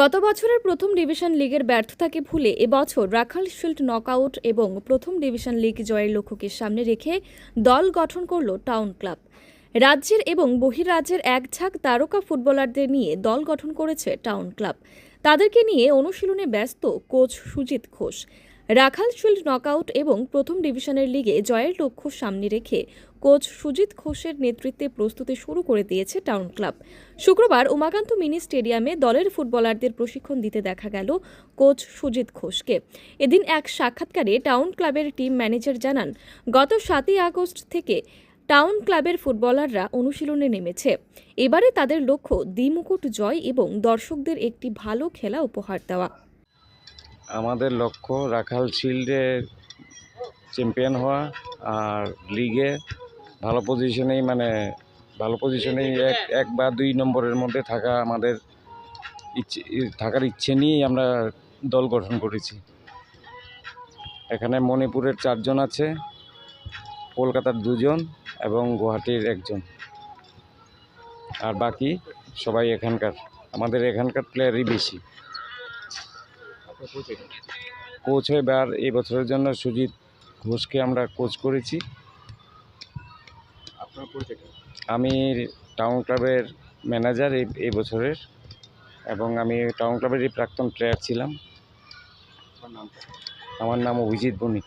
গত বছরের প্রথম ডিভিশন লিগের ব্যর্থতাকে ভুলে এবছর রাখাল শিল্ড নকআউট এবং প্রথম ডিভিশন লিগ জয়ের লক্ষ্যকে সামনে রেখে দল গঠন করল টাউন ক্লাব। রাজ্যের এবং বহিরাজ্যের এক ঝাঁক তারকা ফুটবলারদের নিয়ে দল গঠন করেছে টাউন ক্লাব। তাদেরকে নিয়ে অনুশীলনে ব্যস্ত coach Sujit Ghosh. Rakhal shield knockout এবং প্রথম ডিভিশনের লিগে জয়ের লক্ষ্য সামনে রেখে কোচ সুজিত ঘোষের নেতৃত্বে প্রস্তুতি শুরু করে দিয়েছে টাউন ক্লাব। শুক্রবার উমাকান্ত মিনি স্টেডিয়ামে দলের ফুটবলারদের প্রশিক্ষণ দিতে দেখা গেল কোচ সুজিত ঘোষকে। এদিন এক সাক্ষাৎকারে টাউন ক্লাবের টিম ম্যানেজার জানান, গত সাতই আগস্ট থেকে টাউন ক্লাবের ফুটবলাররা অনুশীলনে নেমেছে। এবারে তাদের লক্ষ্য দ্বিমুকুট জয় এবং দর্শকদের একটি ভালো খেলা উপহার দেওয়া। আমাদের লক্ষ্য রাখাল শিল্ডে চ্যাম্পিয়ন হওয়া আর লিগে ভালো পজিশনেই মানে ভালো পজিশনেই এক এক বা দুই নম্বরের মধ্যে থাকা আমাদের ইচ্ছে, থাকার ইচ্ছে নিয়েই আমরা দল গঠন করেছি। এখানে মণিপুরের চারজন আছে। কলকাতার দুজন এবং গুয়াহাটির একজন। আর বাকি সবাই এখানকার। আমাদের এখানকার প্লেয়ারই বেশি। কোচ হয়ে বার এই বছরের জন্য সুজিত ঘোষকে আমরা কোচ করেছি। আমি টাউন ক্লাবের ম্যানেজার এই এই বছরের এবং আমি টাউন ক্লাবেরই প্রাক্তন প্লেয়ার ছিলাম। আমার নাম Abhijit Banik.